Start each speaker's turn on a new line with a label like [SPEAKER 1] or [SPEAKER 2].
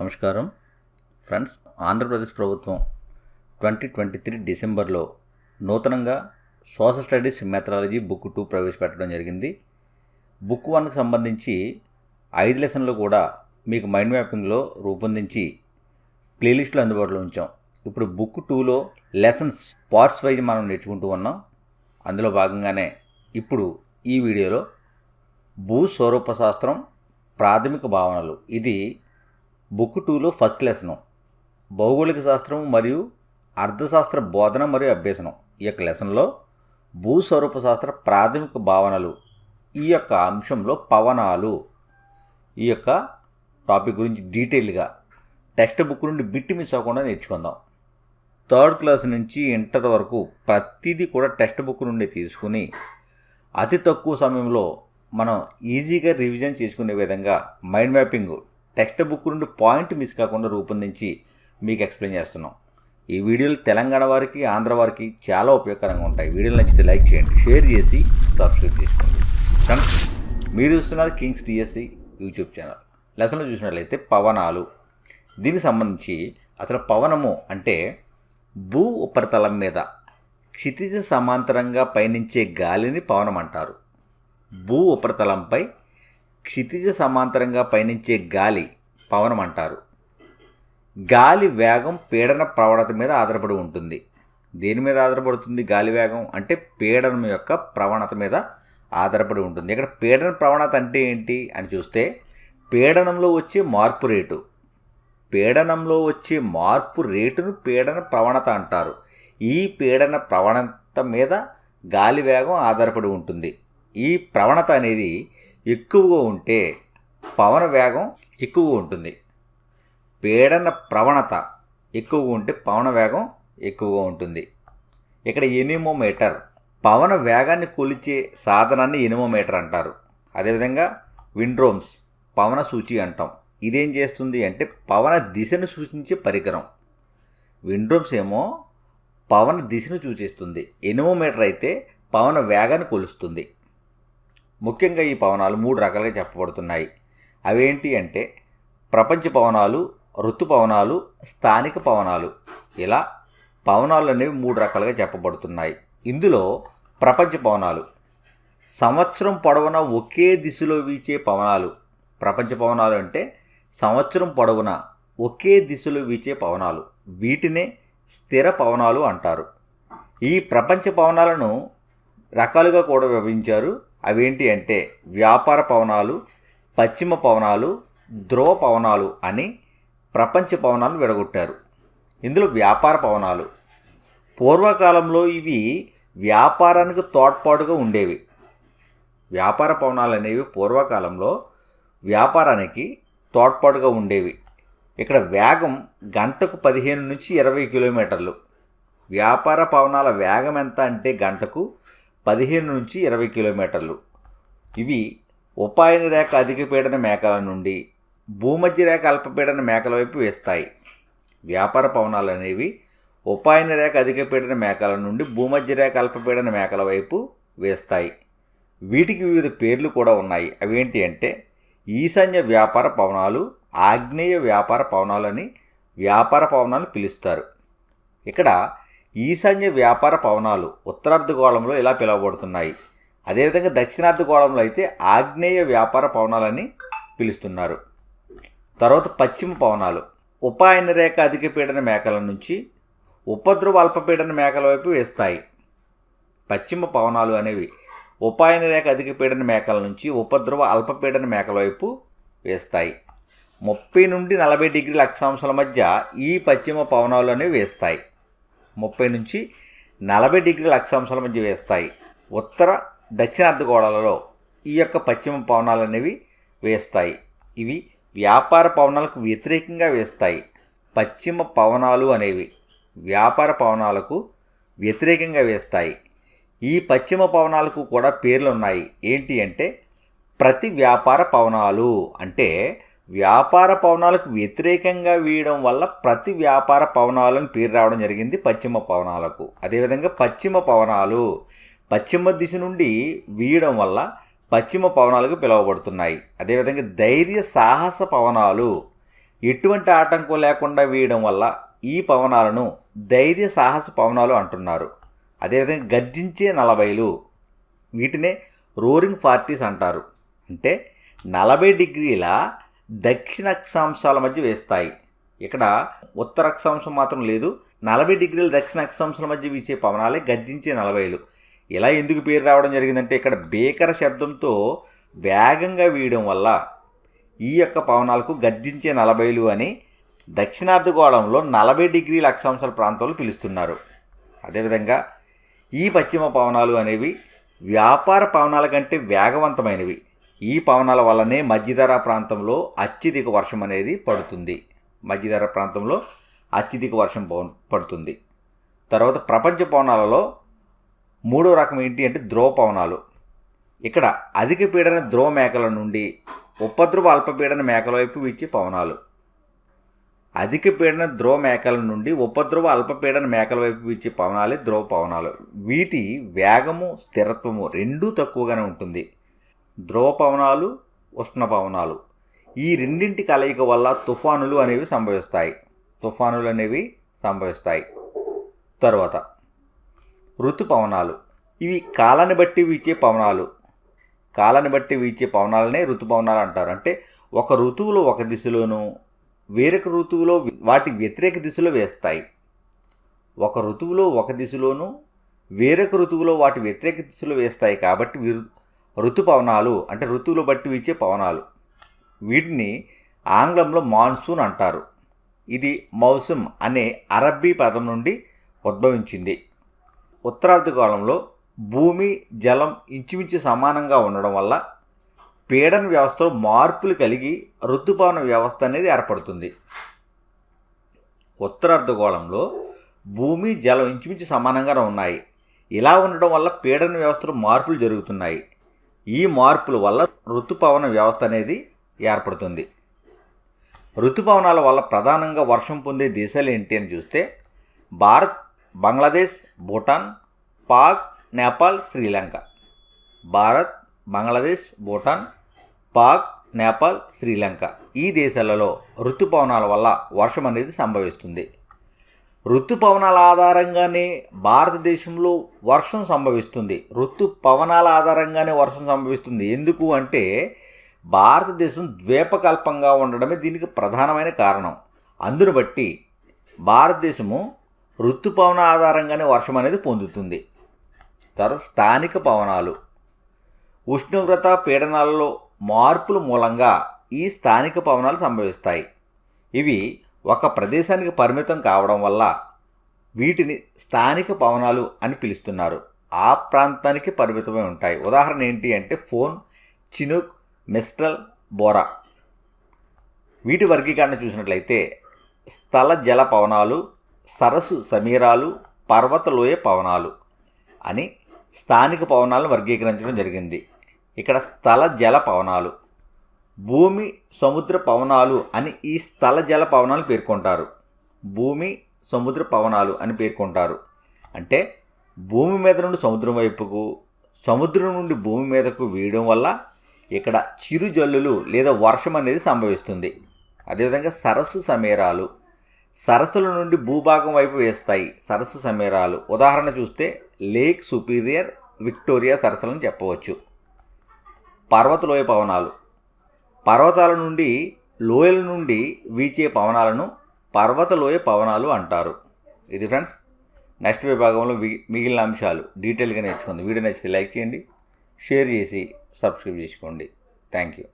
[SPEAKER 1] నమస్కారం. ఫ్రెండ్స్ ఆంధ్రప్రదేశ్ ప్రభుత్వం twenty twenty three డిసెంబర్లో నూతనంగా social studies methodology book two ప్రవేశపెట్టడం జరిగింది. బుక్ వన్కి సంబంధించి ఐదు లెసన్లు కూడా మీకు మైండ్ మ్యాపింగ్లో రూపొందించి ప్లేలిస్ట్లో అందుబాటులో ఉంచాం. ఇప్పుడు బుక్ టూలో లెసన్స్ పార్ట్స్ వైజ్ మనం నేర్చుకుంటూ ఉన్నాం. అందులో భాగంగానే ఇప్పుడు ఈ వీడియోలో భూ స్వరూప శాస్త్రం ప్రాథమిక భావనలు. ఇది బుక్ టూలో ఫస్ట్ లెసను భౌగోళిక శాస్త్రం మరియు అర్థశాస్త్ర బోధన మరియు అభ్యసనం ఈ యొక్క లెసన్లో భూస్వరూప శాస్త్ర ప్రాథమిక భావనలు ఈ యొక్క అంశంలో పవనాలు. ఈ యొక్క టాపిక్ గురించి డీటెయిల్గా టెక్స్ట్ బుక్ నుండి బిట్టి మిస్ అవ్వకుండా నేర్చుకుందాం. థర్డ్ క్లాస్ నుంచి ఇంటర్ వరకు ప్రతిదీ కూడా టెక్స్ట్ బుక్ నుండి తీసుకుని అతి తక్కువ సమయంలో మనం ఈజీగా రివిజన్ చేసుకునే విధంగా మైండ్ మ్యాపింగ్ టెక్స్ట్ బుక్ నుండి పాయింట్ మిస్ కాకుండా రూపొందించి మీకు ఎక్స్ప్లెయిన్ చేస్తున్నాం. ఈ వీడియోలు తెలంగాణ వారికి ఆంధ్ర వారికి చాలా ఉపయోగకరంగా ఉంటాయి. వీడియోలు నచ్చితే లైక్ చేయండి షేర్ చేసి సబ్స్క్రైబ్ చేసుకోండి. ఫ్రెండ్స్ మీరు చూస్తున్నారు కింగ్స్ డిఎస్సి యూట్యూబ్ ఛానల్. లెసన్లో చూసినట్లయితే పవనాలు. దీనికి సంబంధించి అసలు పవనము అంటే భూ ఉపరితలం మీద క్షితిజ సమాంతరంగా పయనించే గాలిని పవనం అంటారు. భూ ఉపరితలంపై క్షితిజ సమాంతరంగా పయనించే గాలి పవనం అంటారు గాలి వేగం పీడన ప్రవణత మీద ఆధారపడి ఉంటుంది. దేని మీద ఆధారపడుతుంది గాలి వేగం? అంటే పీడనం యొక్క ప్రవణత మీద ఆధారపడి ఉంటుంది. ఇక్కడ పీడన ప్రవణత అంటే ఏంటి అని చూస్తే పీడనంలో వచ్చే మార్పు రేటు. పీడనంలో వచ్చే మార్పు రేటును పీడన ప్రవణత అంటారు. ఈ పీడన ప్రవణత మీద గాలి వేగం ఆధారపడి ఉంటుంది. ఈ ప్రవణత అనేది ఎక్కువగా ఉంటే పవన వేగం ఎక్కువగా ఉంటుంది. పీడన ప్రవణత ఎక్కువగా ఉంటే పవన వేగం ఎక్కువగా ఉంటుంది. ఇక్కడ ఎనిమోమీటర్ పవన వేగాన్ని కొలిచే సాధనాన్ని ఎనిమోమీటర్ అంటారు. అదేవిధంగా విండ్రోమ్స్ పవన సూచి అంటాం. ఇదేం చేస్తుంది అంటే పవన దిశను సూచించే పరికరం. విండ్రోమ్స్ ఏమో పవన దిశను సూచిస్తుంది. ఎనిమోమీటర్ అయితే పవన వేగాన్ని కొలుస్తుంది. ముఖ్యంగా ఈ పవనాలు మూడు రకాలుగా చెప్పబడుతున్నాయి. అవేంటి అంటే ప్రపంచ పవనాలు ఋతు పవనాలు స్థానిక పవనాలు ఇలా పవనాలు అనేవి మూడు రకాలుగా చెప్పబడుతున్నాయి. ఇందులో ప్రపంచ పవనాలు సంవత్సరం పొడవునా ఒకే దిశలో వీచే పవనాలు ప్రపంచ పవనాలు అంటే సంవత్సరం పొడవునా ఒకే దిశలో వీచే పవనాలు వీటినే స్థిర పవనాలు అంటారు. ఈ ప్రపంచ పవనాలను రకాలుగా కూడా విభజించారు. అవేంటి అంటే వ్యాపార పవనాలు పశ్చిమ పవనాలు ధ్రువ పవనాలు అని ప్రపంచ పవనాలు విడగొట్టారు. ఇందులో వ్యాపార పవనాలు. పూర్వకాలంలో ఇవి వ్యాపారానికి తోడ్పాటుగా ఉండేవి. వ్యాపార పవనాలు అనేవి పూర్వకాలంలో వ్యాపారానికి తోడ్పాటుగా ఉండేవి. ఇక్కడ వేగం గంటకు పదిహేను నుంచి ఇరవై కిలోమీటర్లు. వ్యాపార పవనాల వేగం ఎంత అంటే గంటకు పదిహేను నుంచి ఇరవై కిలోమీటర్లు. ఇవి ఉపాయన రేఖ అధిక పీడన మేకల నుండి భూమధ్య రేఖ అల్పపీడన మేకల వైపు వేస్తాయి. వ్యాపార పవనాలు అనేవి ఉపాయన రేఖ అధిక పీడన మేకల నుండి భూమధ్య రేఖ అల్పపీడన మేకల వైపు వేస్తాయి. వీటికి వివిధ పేర్లు కూడా ఉన్నాయి. అవేంటి అంటే ఈశాన్య వ్యాపార పవనాలు ఆగ్నేయ వ్యాపార పవనాలు అని వ్యాపార పవనాలు పిలుస్తారు. ఇక్కడ ఈశాన్య వ్యాపార పవనాలు ఉత్తరార్ధగోళంలో ఇలా పిలువబడుతున్నాయి. అదేవిధంగా దక్షిణార్ధగోళంలో అయితే ఆగ్నేయ వ్యాపార పవనాలని పిలుస్తున్నారు. తర్వాత పశ్చిమ పవనాలు. ఉపాయన రేఖ అధిక పీడన మేకల నుంచి ఉపద్రవ అల్పపీడన మేకల వైపు వేస్తాయి. పశ్చిమ పవనాలు అనేవి ఉపాయన రేఖ అధిక పీడన మేకల నుంచి ఉపద్రవ అల్పపీడన మేకల వైపు వేస్తాయి. ముప్పై నుండి నలభై డిగ్రీల అక్షాంశాల మధ్య ఈ పశ్చిమ పవనాలు అనేవి వేస్తాయి. ముప్పై నుంచి నలభై డిగ్రీల అక్షాంశాల మధ్య వేస్తాయి. ఉత్తర దక్షిణ గోడలలో ఈ యొక్క పశ్చిమ పవనాలు అనేవి వేస్తాయి. ఇవి వ్యాపార పవనాలకు వ్యతిరేకంగా వేస్తాయి. పశ్చిమ పవనాలు అనేవి వ్యాపార పవనాలకు వ్యతిరేకంగా వేస్తాయి. ఈ పశ్చిమ పవనాలకు కూడా పేర్లు ఉన్నాయి ఏంటి అంటే ప్రతి వ్యాపార పవనాలు. అంటే వ్యాపార పవనాలకు వ్యతిరేకంగా వేయడం వల్ల ప్రతి వ్యాపార పవనాలను పేరు రావడం జరిగింది పశ్చిమ పవనాలకు. అదేవిధంగా పశ్చిమ పవనాలు. పశ్చిమ దిశ నుండి వీయడం వల్ల పశ్చిమ పవనాలకు పిలువబడుతున్నాయి. అదేవిధంగా ధైర్య సాహస పవనాలు. ఎటువంటి ఆటంకం లేకుండా వేయడం వల్ల ఈ పవనాలను ధైర్య సాహస పవనాలు అంటున్నారు. అదేవిధంగా గర్జించే నలభైలు. వీటినే రోరింగ్ ఫార్టీస్ అంటారు. అంటే నలభై డిగ్రీల దక్షిణ అక్షాంశాల మధ్య వేస్తాయి. ఇక్కడ ఉత్తర అక్షాంశం మాత్రం లేదు. నలభై డిగ్రీల దక్షిణ అక్షాంశాల మధ్య వీసే పవనాలే గర్జించే నలభైలు. ఇలా ఎందుకు పేరు రావడం జరిగిందంటే ఇక్కడ బేకర శబ్దంతో వేగంగా వీయడం వల్ల ఈ యొక్క పవనాలకు గర్జించే నలభైలు అని దక్షిణార్ధగోళంలో నలభై డిగ్రీల అక్షాంశాల ప్రాంతాలు పిలుస్తున్నారు. అదేవిధంగా ఈ పశ్చిమ పవనాలు అనేవి వ్యాపార పవనాల కంటే వేగవంతమైనవి. ఈ పవనాల వల్లనే మధ్యధరా ప్రాంతంలో అత్యధిక వర్షం అనేది పడుతుంది. మధ్యధర ప్రాంతంలో అత్యధిక వర్షం పడుతుంది. తర్వాత ప్రపంచ పవనాలలో మూడో రకం ఏంటి అంటే ధ్రువ పవనాలు ఇక్కడ అధిక పీడన ధ్రువ మేకల నుండి ఉపద్రవ అల్పపీడన మేకల వైపు వీచే పవనాలు. అధిక పీడన ధ్రువ మేకల నుండి ఉపద్రవ అల్పపీడన మేకల వైపు వీచే పవనాలే ధ్రువ పవనాలు వీటి వేగము స్థిరత్వము రెండూ తక్కువగానే ఉంటుంది. ధ్రువ పవనాలు ఉష్ణ పవనాలు ఈ రెండింటి కలయిక వల్ల తుఫానులు అనేవి సంభవిస్తాయి. తుఫానులు అనేవి సంభవిస్తాయి. తర్వాత ఋతుపవనాలు. ఇవి కాలాన్ని బట్టి వీచే పవనాలు. కాలాన్ని బట్టి వీచే పవనాలనే ఋతుపవనాలు అంటారు. అంటే ఒక ఋతువులో ఒక దిశలోను వేరొక ఋతువులో వాటి వ్యతిరేక దిశలో వేస్తాయి. ఒక ఋతువులో ఒక దిశలోను వేరొక ఋతువులో వాటి వ్యతిరేక దిశలో వేస్తాయి కాబట్టి వీరు ఋతుపవనాలు అంటే ఋతువులు బట్టి వీచే పవనాలు. వీటిని ఆంగ్లంలో మాన్సూన్ అంటారు. ఇది మౌసమ్ అనే అరబ్బీ పదం నుండి ఉద్భవించింది. ఉత్తరార్ధగోళంలో భూమి జలం ఇంచుమించు సమానంగా ఉండడం వల్ల పీడన వ్యవస్థలో మార్పులు కలిగి ఋతుపవన వ్యవస్థ అనేది ఏర్పడుతుంది. ఉత్తరార్ధగోళంలో భూమి జలం ఇంచుమించు సమానంగానే ఉన్నాయి. ఇలా ఉండడం వల్ల పీడన వ్యవస్థలో మార్పులు జరుగుతున్నాయి. ఈ మార్పుల వల్ల ఋతుపవన వ్యవస్థ అనేది ఏర్పడుతుంది. ఋతుపవనాల వల్ల ప్రధానంగా వర్షం పొందే దేశాలు ఏంటి అని చూస్తే భారత్ బంగ్లాదేశ్ భూటాన్ పాక్ నేపాల్ శ్రీలంక భారత్ బంగ్లాదేశ్ భూటాన్ పాక్ నేపాల్ శ్రీలంక ఈ దేశాలలో ఋతుపవనాల వల్ల వర్షం అనేది సంభవిస్తుంది. ఋతుపవనాల ఆధారంగానే భారతదేశంలో వర్షం సంభవిస్తుంది. ఋతుపవనాల ఆధారంగానే వర్షం సంభవిస్తుంది. ఎందుకు అంటే భారతదేశం ద్వీపకల్పంగా ఉండడమే దీనికి ప్రధానమైన కారణం. అందును బట్టి భారతదేశము ఋతుపవన ఆధారంగానే వర్షం అనేది పొందుతుంది. తర్వాత స్థానిక పవనాలు. ఉష్ణోగ్రత పీడనాలలో మార్పుల మూలంగా ఈ స్థానిక పవనాలు సంభవిస్తాయి. ఇవి ఒక ప్రదేశానికి పరిమితం కావడం వల్ల వీటిని స్థానిక పవనాలు అని పిలుస్తున్నారు. ఆ ప్రాంతానికి పరిమితమై ఉంటాయి. ఉదాహరణ ఏంటి అంటే ఫోన్ చినుక్ మిస్ట్రల్ బోరా. వీటి వర్గీకరణ చూసినట్లయితే స్థల జల పవనాలు సరస్సు సమీరాలు పర్వతలోయ పవనాలు అని స్థానిక పవనాలను వర్గీకరించడం జరిగింది. ఇక్కడ స్థల జల పవనాలు భూమి సముద్ర పవనాలు అని ఈ స్థల జల పవనాలు పేర్కొంటారు. భూమి సముద్ర పవనాలు అని పేర్కొంటారు. అంటే భూమి మీద నుండి సముద్రం వైపుకు సముద్రం నుండి భూమి మీదకు వేయడం వల్ల ఇక్కడ చిరు జల్లులు లేదా వర్షం అనేది సంభవిస్తుంది. అదేవిధంగా సరస్సు సమీరాలు సరస్సుల నుండి భూభాగం వైపు వేస్తాయి సరస్సు సమీరాలు. ఉదాహరణ చూస్తే లేక్ సుపీరియర్ విక్టోరియా సరస్సులను చెప్పవచ్చు. పర్వతలోయ పవనాలు. పర్వతాల నుండి లోయల నుండి వీచే పవనాలను పర్వతలోయ పవనాలు అంటారు. ఇది ఫ్రెండ్స్ నెక్స్ట్ విభాగంలో మిగిలిన అంశాలు. డీటెయిల్గా నేర్చుకుంది. వీడియో నచ్చితే లైక్ చేయండి షేర్ చేసి సబ్స్క్రైబ్ చేసుకోండి. Thank you.